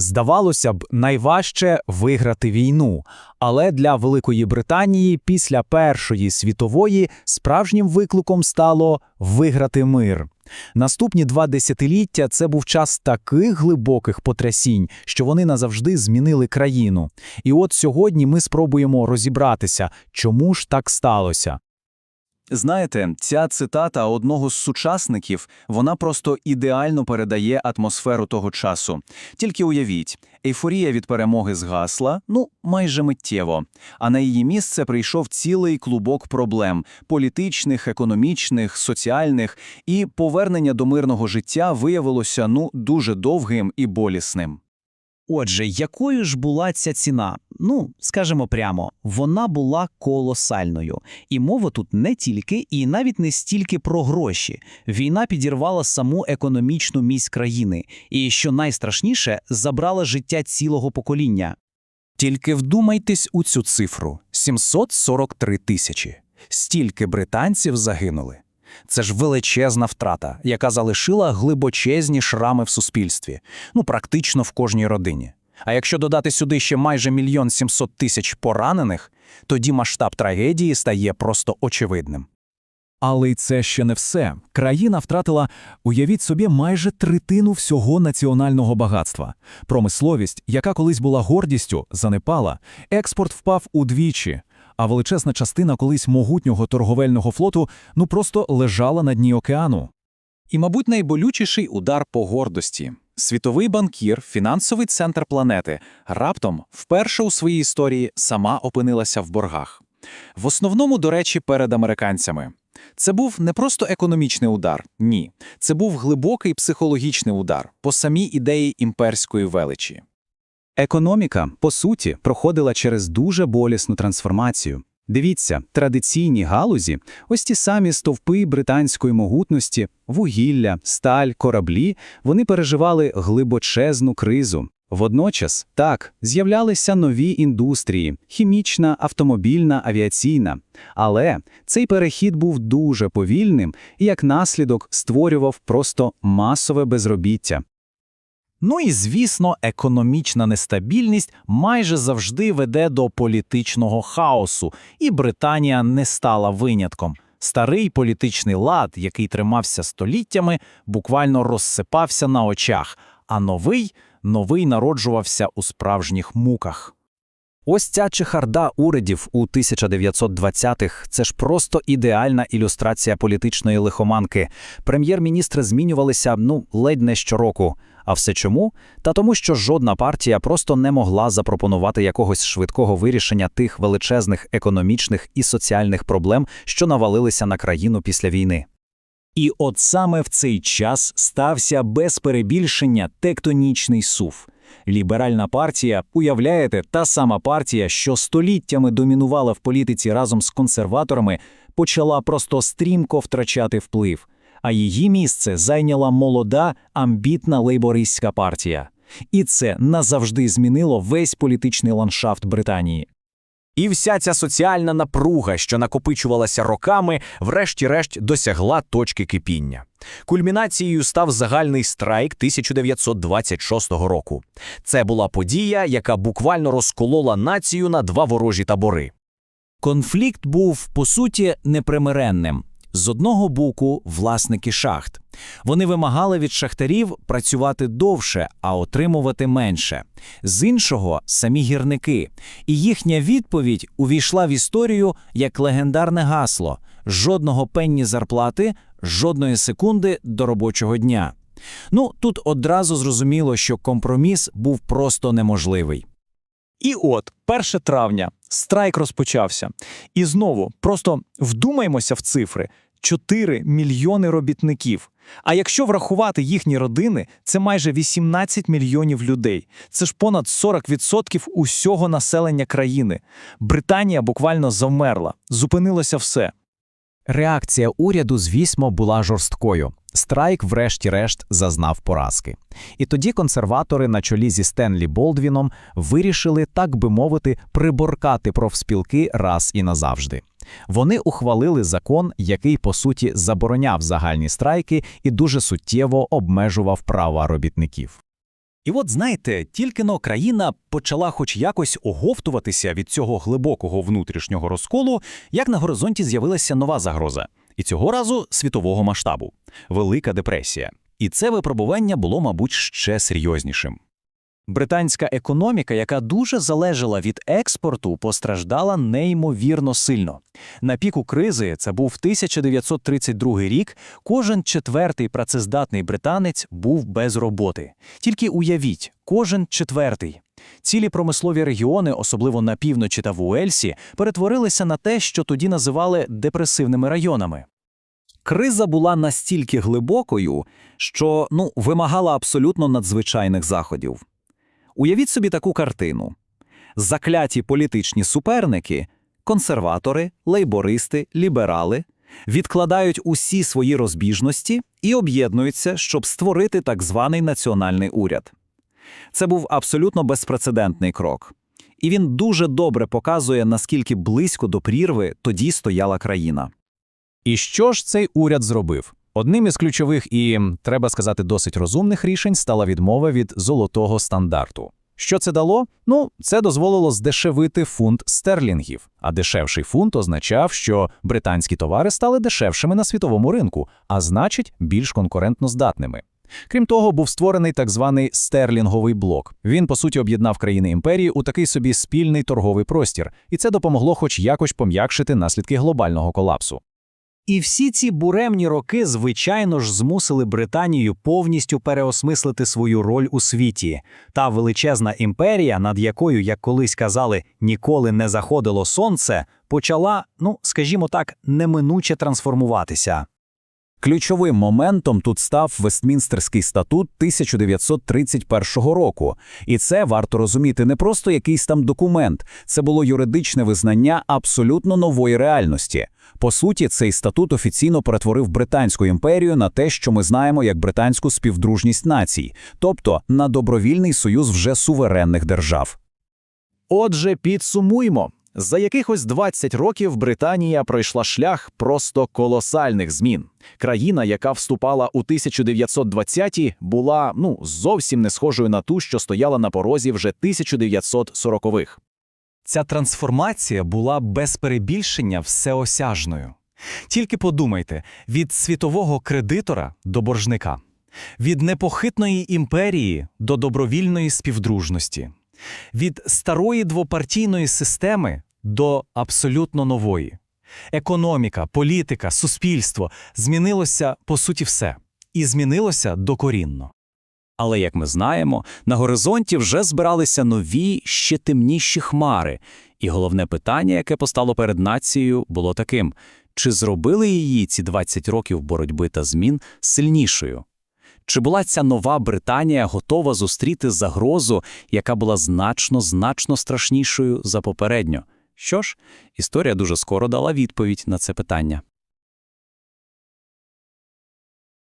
Здавалося б, найважче виграти війну, але для Великої Британії після Першої світової справжнім викликом стало виграти мир. Наступні два десятиліття це був час таких глибоких потрясінь, що вони назавжди змінили країну. І от сьогодні ми спробуємо розібратися, чому ж так сталося. Знаєте, ця цитата одного з сучасників, вона просто ідеально передає атмосферу того часу. Тільки уявіть, ейфорія від перемоги згасла, ну, майже миттєво, а на її місце прийшов цілий клубок проблем – політичних, економічних, соціальних, і повернення до мирного життя виявилося, ну, дуже довгим і болісним. Отже, якою ж була ця ціна? Ну, скажемо прямо, вона була колосальною. І мова тут не тільки і навіть не стільки про гроші. Війна підірвала саму економічну міць країни, і, що найстрашніше, забрала життя цілого покоління. Тільки вдумайтесь у цю цифру – 743 тисячі. Стільки британців загинули. Це ж величезна втрата, яка залишила глибочезні шрами в суспільстві, ну практично в кожній родині. А якщо додати сюди ще майже мільйон сімсот тисяч поранених, тоді масштаб трагедії стає просто очевидним. Але й це ще не все. Країна втратила, уявіть собі, майже третину всього національного багатства. Промисловість, яка колись була гордістю, занепала, експорт впав удвічі, а величезна частина колись могутнього торговельного флоту ну просто лежала на дні океану. І, мабуть, найболючіший удар по гордості. Світовий банкір, фінансовий центр планети, раптом вперше у своїй історії сама опинилася в боргах. В основному, до речі, перед американцями. Це був не просто економічний удар, ні. Це був глибокий психологічний удар по самій ідеї імперської величі. Економіка, по суті, проходила через дуже болісну трансформацію. Дивіться, традиційні галузі, ось ті самі стовпи британської могутності, вугілля, сталь, кораблі, вони переживали глибочезну кризу. Водночас, так, з'являлися нові індустрії – хімічна, автомобільна, авіаційна. Але цей перехід був дуже повільним і, як наслідок, створював просто масове безробіття. Ну і, звісно, економічна нестабільність майже завжди веде до політичного хаосу, і Британія не стала винятком. Старий політичний лад, який тримався століттями, буквально розсипався на очах, а новий, новий народжувався у справжніх муках. Ось ця чехарда урядів у 1920-х – це ж просто ідеальна ілюстрація політичної лихоманки. Прем'єр-міністри змінювалися, ну, ледь не щороку. А все чому? Та тому, що жодна партія просто не могла запропонувати якогось швидкого вирішення тих величезних економічних і соціальних проблем, що навалилися на країну після війни. І от саме в цей час стався без перебільшення тектонічний сув. Ліберальна партія, уявляєте, та сама партія, що століттями домінувала в політиці разом з консерваторами, почала просто стрімко втрачати вплив, а її місце зайняла молода, амбітна лейбористська партія. І це назавжди змінило весь політичний ландшафт Британії. І вся ця соціальна напруга, що накопичувалася роками, врешті-решт досягла точки кипіння. Кульмінацією став загальний страйк 1926 року. Це була подія, яка буквально розколола націю на два ворожі табори. Конфлікт був, по суті, непримиренним. З одного боку, власники шахт. Вони вимагали від шахтарів працювати довше, а отримувати менше. З іншого самі гірники. І їхня відповідь увійшла в історію як легендарне гасло: жодного пенні зарплати, жодної секунди до робочого дня. Ну, тут одразу зрозуміло, що компроміс був просто неможливий. І от, 1 травня, страйк розпочався. І знову, просто вдумаймося в цифри: 4 мільйони робітників. А якщо врахувати їхні родини, це майже 18 мільйонів людей. Це ж понад 40% усього населення країни. Британія буквально завмерла, зупинилося все. Реакція уряду, звісно, була жорсткою. Страйк, врешті-решт, зазнав поразки. І тоді консерватори на чолі зі Стенлі Болдвіном вирішили, так би мовити, приборкати профспілки раз і назавжди. Вони ухвалили закон, який по суті забороняв загальні страйки і дуже суттєво обмежував права робітників. І от знаєте, тільки но країна почала хоч якось оговтуватися від цього глибокого внутрішнього розколу, як на горизонті з'явилася нова загроза. І цього разу світового масштабу Велика депресія. І це випробування було, мабуть, ще серйознішим. Британська економіка, яка дуже залежала від експорту, постраждала неймовірно сильно. На піку кризи, це був 1932 рік, кожен четвертий працездатний британець був без роботи. Тільки уявіть, кожен четвертий. Цілі промислові регіони, особливо на півночі та в Уельсі, перетворилися на те, що тоді називали депресивними районами. Криза була настільки глибокою, що ну, вимагала абсолютно надзвичайних заходів. Уявіть собі таку картину. Закляті політичні суперники, консерватори, лейбористи, ліберали відкладають усі свої розбіжності і об'єднуються, щоб створити так званий національний уряд. Це був абсолютно безпрецедентний крок. І він дуже добре показує, наскільки близько до прірви тоді стояла країна. І що ж цей уряд зробив? Одним із ключових і, треба сказати, досить розумних рішень стала відмова від золотого стандарту. Що це дало? Ну, це дозволило здешевити фунт стерлінгів, а дешевший фунт означав, що британські товари стали дешевшими на світовому ринку, а значить, більш конкурентно здатними. Крім того, був створений так званий стерлінговий блок. Він, по суті, об'єднав країни імперії у такий собі спільний торговий простір, і це допомогло хоч якось пом'якшити наслідки глобального колапсу. І всі ці буремні роки, звичайно ж, змусили Британію повністю переосмислити свою роль у світі. Та величезна імперія, над якою, як колись казали, ніколи не заходило сонце, почала, ну скажімо так, неминуче трансформуватися. Ключовим моментом тут став Вестмінстерський статут 1931 року. І це варто розуміти не просто якийсь там документ, це було юридичне визнання абсолютно нової реальності. По суті, цей статут офіційно перетворив Британську імперію на те, що ми знаємо як британську співдружність націй, тобто на добровільний союз вже суверенних держав. Отже, підсумуймо. За якихось 20 років Британія пройшла шлях просто колосальних змін. Країна, яка вступала у 1920-ті, була ну зовсім не схожою на ту, що стояла на порозі вже 1940-х. Ця трансформація була без перебільшення всеосяжною. Тільки подумайте, від світового кредитора до боржника, від непохитної імперії до добровільної співдружності, від старої двопартійної системи до абсолютно нової. Економіка, політика, суспільство змінилося по суті все. І змінилося докорінно. Але, як ми знаємо, на горизонті вже збиралися нові, ще темніші хмари. І головне питання, яке постало перед нацією, було таким: чи зробили її ці 20 років боротьби та змін сильнішою? Чи була ця нова Британія готова зустріти загрозу, яка була значно значно страшнішою за попередню? Що ж, історія дуже скоро дала відповідь на це питання.